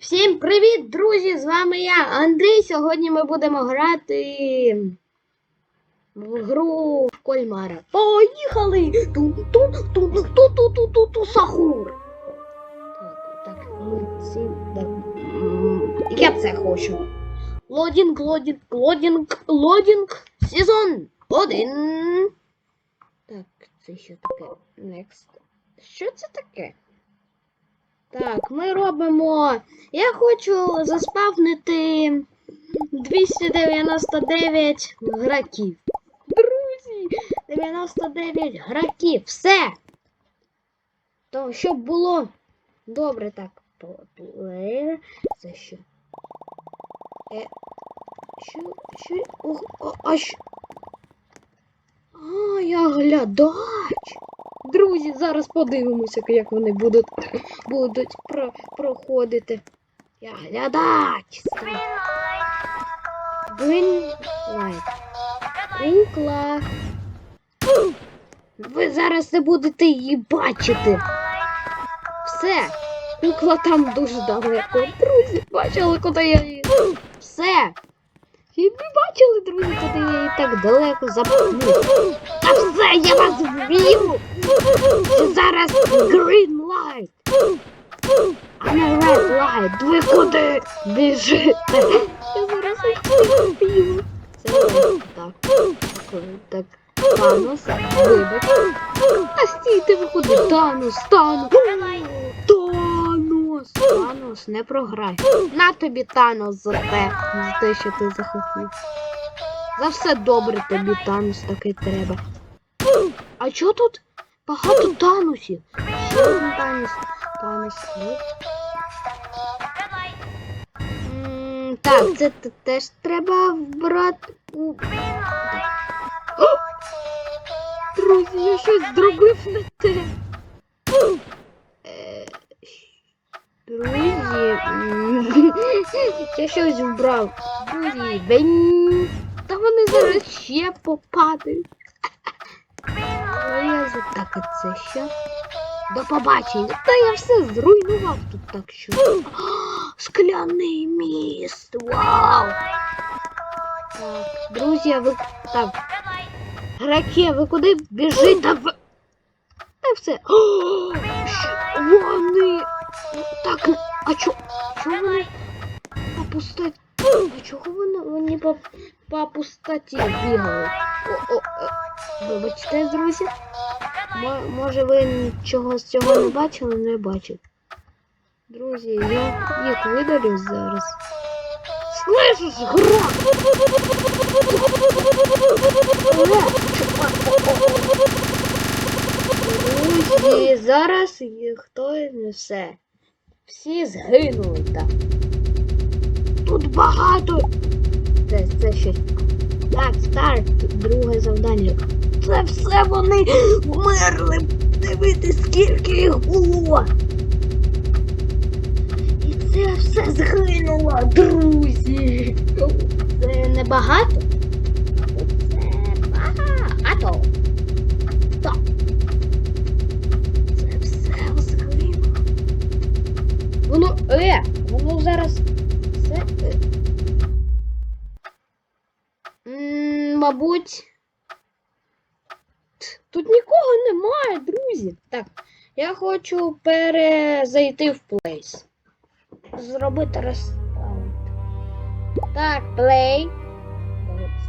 Всім привіт, друзі! З вами я, Андрій. Сьогодні ми будемо грати в гру в кольмара. Поїхали! Ту-ту-ту-ту-ту-ту-ту-ту сахур. Так, так, ми ці. Я це хочу. Лодінг, лодінг, лодінг, лодінг, сезон один. Так, це що таке? Next. Що це таке? Так, ми робимо. Я хочу заспавнити 299 граків. Друзі, 99 граків. Все. То щоб було добре так. Плеєр. Це що? Е, що? Що? Ох, а, а що? А, я глядач. Друзі, зараз подивимося, як вони будуть, будуть про, проходити. Я глядач. Грінлайт. Кукла. Ви зараз не будете її бачити. Все. Кукла там дуже далеко. Друзі, бачили, куди я її. Все. І ви бачили, друзі, куди я її так далеко запхнув. Та все, я вас вб'ю. Зараз green light. А не red light. Ви куди біжите? Я зараз вб'ю. Це так. Так, так. Танос, вибач. А стійте, ви куди? Танос, Танос. Танос. Танос, не програй. На тобі Танос за те, за те, що ти захотів. За все добре тобі Танос такий треба. А чого тут багато Танусів? Ще один є. М, Так, це теж треба О! Друзі, я щось зробив не те. Е, Друзі, я щось вбрав. Друзі, бень. Та вони зараз ще попадають. Так, це що? До побачення. Та я все зруйнував тут так що. Скляний міст. Вау! Так, друзі, ви. Так. Граки, ви куди біжите? В... Та все. О, вони. Так, а чо? Чого вони по? А чого вони, вони по, по пустоті бігали? О, о, о. Вибачте, друзі. Мо- Може ви нічого з цього не бачили, не бачите. Друзі, я їх видалю зараз. Слышиш, гром? Друзі, зараз їх хто несе. Всі згинули так. Тут багато. Це, це щось. Так, старт, друге завдання. Це все вони вмерли. Дивіться, скільки їх було. І це все згинуло, друзі. Це не багато. Це багато. Так. Це все згинуло. Воно. Е! Воно зараз. Мабуть. Тут нікого немає, друзі. Так, я хочу перезайти в плейс. Зробити розставити. Так, плей.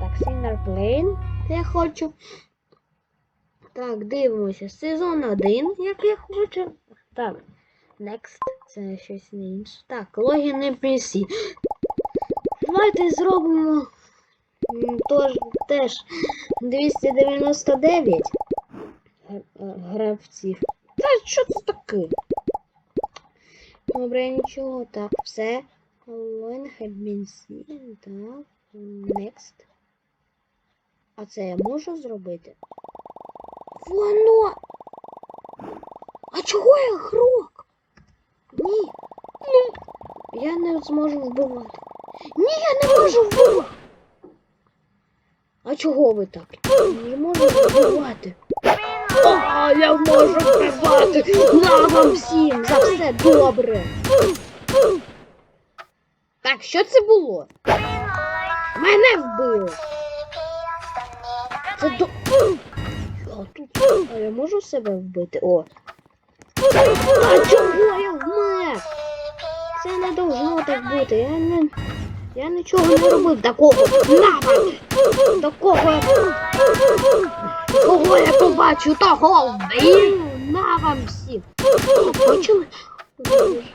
Так, Сінер Плейн. Я хочу. Так, дивимося. Сезон 1, як я хочу. Так. Next. Це щось інше. Так, логін NPC. Давайте зробимо. Тож, теж 299 г- г- гравців. Та що це таке? Добре, нічого. Так, все. Been seen. Так. Next. А це я можу зробити? Воно. А чого я грок? Ні. Ну, я не зможу вбивати. Ні, я не можу вбивати. А чого ви так? Не можу вбивати. О, я можу вбивати. На вам всім за все добре. Так, що це було? Мене вбили. Це до. Я тут. А я можу себе вбити? О. А чого я вмер? Це не должно так бути. Я не. Я нічого не робив такого. На вам! Такого. Кого я побачу, того вбив! На вам всім! Бачили?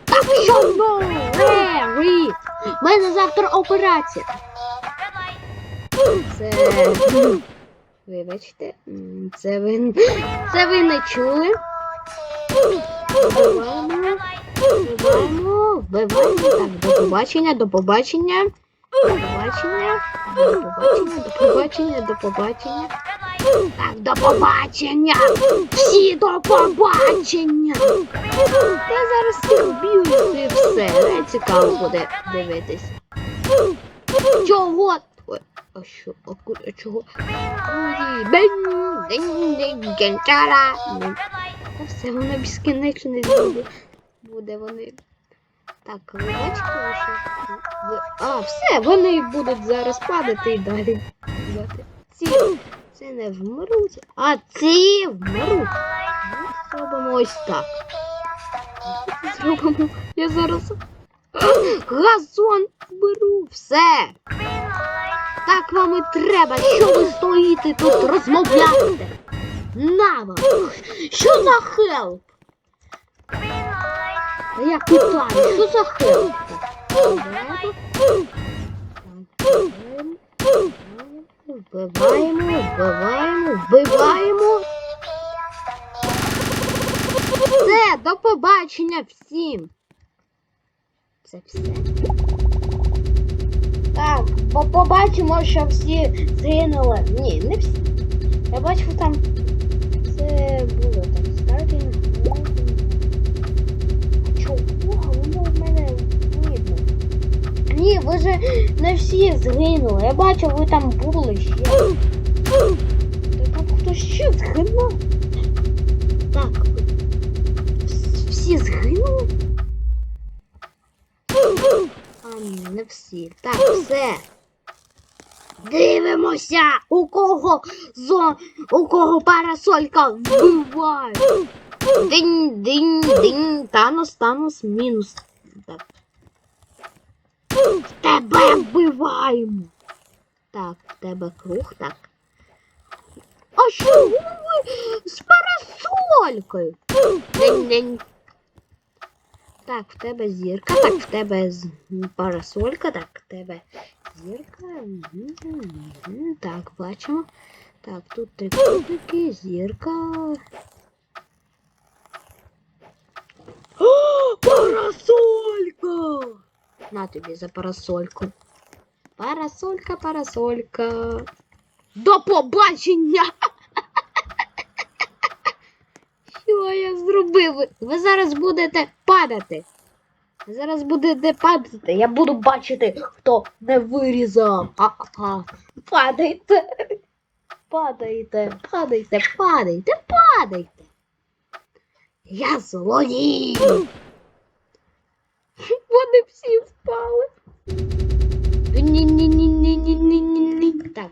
Так що ну, Рері! У мене завтра операція. Це. Вибачте, це ви. Це ви не чули. Вбиваємо. Вбиваємо. До побачення, до побачення. До побачення. До побачення, до побачення. Так, до побачення! Всі до побачення! Я зараз всіх вб'ю і все. Не цікаво буде дивитись. Чого? Ой, а що? А куди? Чого? Ну, все, воно безкінечно. Буде вони. Так, бачите, А, все, вони будуть зараз падати і далі. Ці, це не вмруть, а ці вмруть. Ми зробимо ось так. Зробимо. Я зараз газон беру. Все. Так вам і треба. Що ви стоїте тут розмовляєте? На вам. Що за хелп? Я питаю, що за хелп? Вбиваємо, вбиваємо, вбиваємо. Все, до побачення всім. Це все. Так, по- побачимо, що всі згинули. Ні, не всі. Я бачив там. Це було так стартінг. Мене видно. Ні, ви же не всі згинули. Я бачив, ви там були ще. Та там хтось ще згинув. Так. Всі згинули? А ні, не всі. Так, все. Дивимося, у кого зо... у кого парасолька вбиває. Динь, динь, динь, Танос, Танос, мінус. Так. Тебе вбиваємо. Так, в тебе круг, так. А що ви з парасолькою? Так, в тебе зірка, так, в тебе парасолька, так, в тебе зірка. Так, бачимо. Так, тут трикутники, зірка. Парасолька! На тобі за парасольку. Парасолька, парасолька. До побачення! Що я зробив? Ви- зараз будете падати. Ви зараз будете падати. Я буду бачити, хто не вирізав. А-а-а. Падайте. Падайте, падайте, падайте, падайте. Я злодій. Вони всі впали. Ні-ні-ні-ні-ні-ні-ні. Так.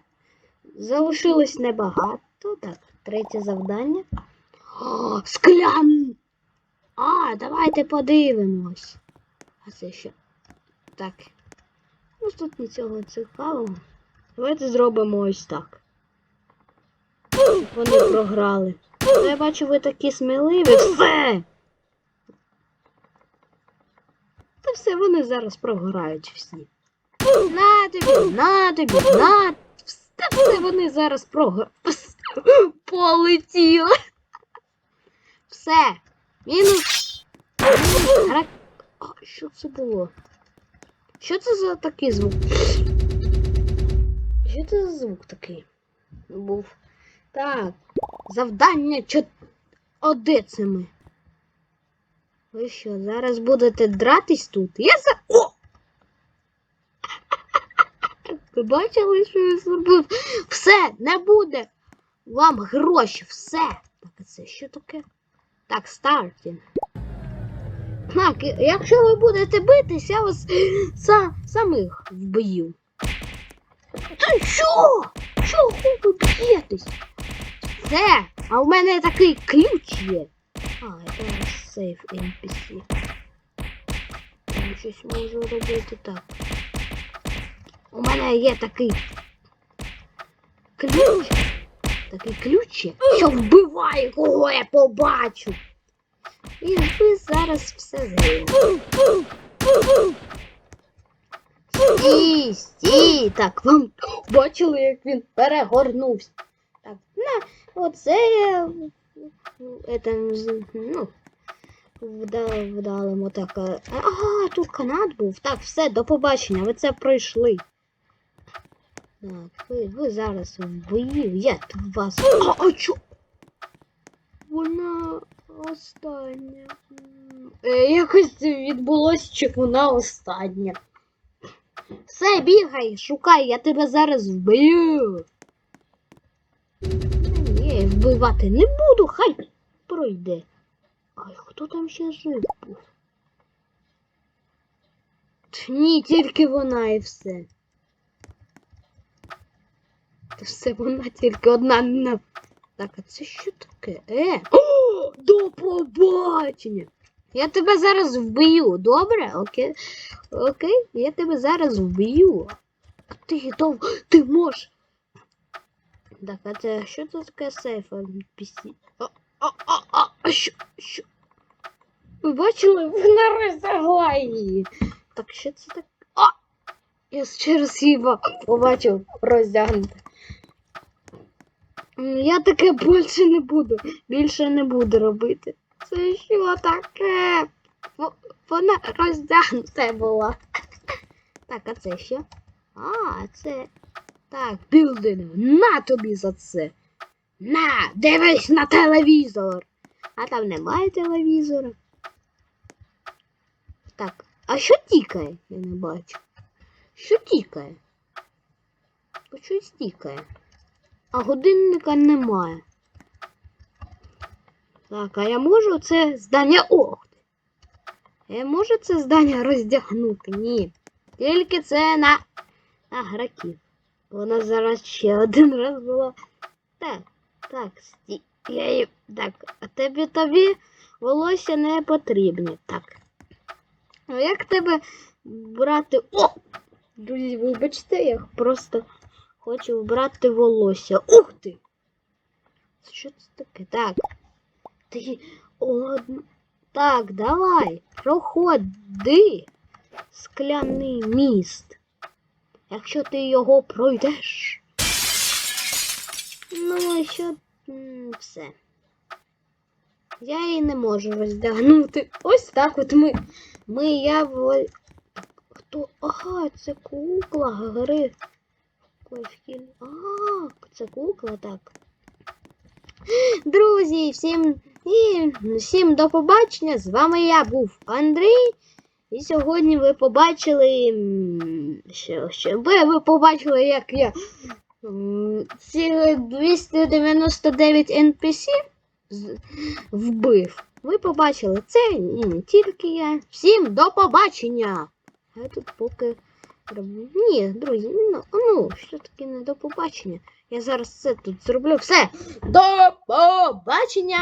Залишилось небагато. Так, третє завдання. О, склян. А, давайте подивимось. А це що? Так. Ну тут нічого цікавого. Давайте зробимо ось так. Вони програли. Я бачу, ви такі сміливі. Все! Та все, вони зараз програють всі. На тобі, на тобі, на. Та все, вони зараз програють. Полетіли. Все. Мінус. Гра- А, що це було? Що це за такий звук? Що це за звук такий? Був. Так. Завдання чот... О, ми? Ви що, зараз будете дратись тут? Я за. О! Ви бачили, що я зробив? Все, не буде вам гроші, все. Так, це що таке? Так, стартінг. Так, якщо ви будете битись, я вас са, самих вб'ю. Та що? Чого ви б'єтесь? Це, а в мене такий ключ є. А, це сейф NPC. Я щось можу робити так. У мене є такий ключ. Такий ключ, є, що вбиває, кого я побачу. І ви зараз все згинете. Стій, стій, так, вам бачили, як він перегорнувся. Так, на, оце это, ну, вда, вдалимо так. е, Ага, тут канат був. Так, все, до побачення, ви це пройшли. Так, ви, ви зараз в бої, я тут вас. А, а чо? Вона остання. Е, якось відбулось, чи вона остання. Все, бігай, шукай, я тебе зараз вб'ю. Вбивати не буду, хай пройде. Ай, хто там ще жив був? Ні, тільки вона і все. Та все вона тільки одна на. Так, а це що таке? Е? О, до побачення! Я тебе зараз вб'ю, добре? Окей? Окей? Я тебе зараз вб'ю. А ти. Ти можеш. Так, а це що це таке сейф NPC? А, а, а, а, що? Що? Ви бачили? Вона розтягла її. Так, що це таке? А! Я через її ба- побачив роздягнути. Я таке більше не буду. Більше не буду робити. Це що таке? Во- Вона роздягнута була. Так, а це що? А, це. Так, білдинг, на тобі за це. На, дивись на телевізор. А там немає телевізора. Так, а що тікає? Я не бачу. Що тікає? Щось тікає. А годинника немає. Так, а я можу це здання. Ох! Я можу це здання роздягнути? Ні. Тільки це на, на граків. Вона зараз ще один раз була. Так, так, сті. Я її. Так, а тобі тобі волосся не потрібні. Так. А як тебе брати. О! Друзі, вибачте, я просто хочу вбрати волосся. Ух ти! Що це таке? Так. Ти. О, так, давай, проходи. Скляний міст. Якщо ти його пройдеш. Ну, і що все. Я її не можу роздягнути. Ось так от ми. Ми я в. Хто? Ага, це кукла гри. Ой, А, це кукла, так. Друзі, всім і всім до побачення. З вами я був Андрій. І сьогодні ви побачили. Що, що, ви, ви побачили, як я м, ці 299 NPC вбив. Ви побачили це і не тільки я. Всім до побачення! Я тут поки роблю. Ні, друзі, ну, ну що таке не до побачення. Я зараз це тут зроблю. Все! До побачення!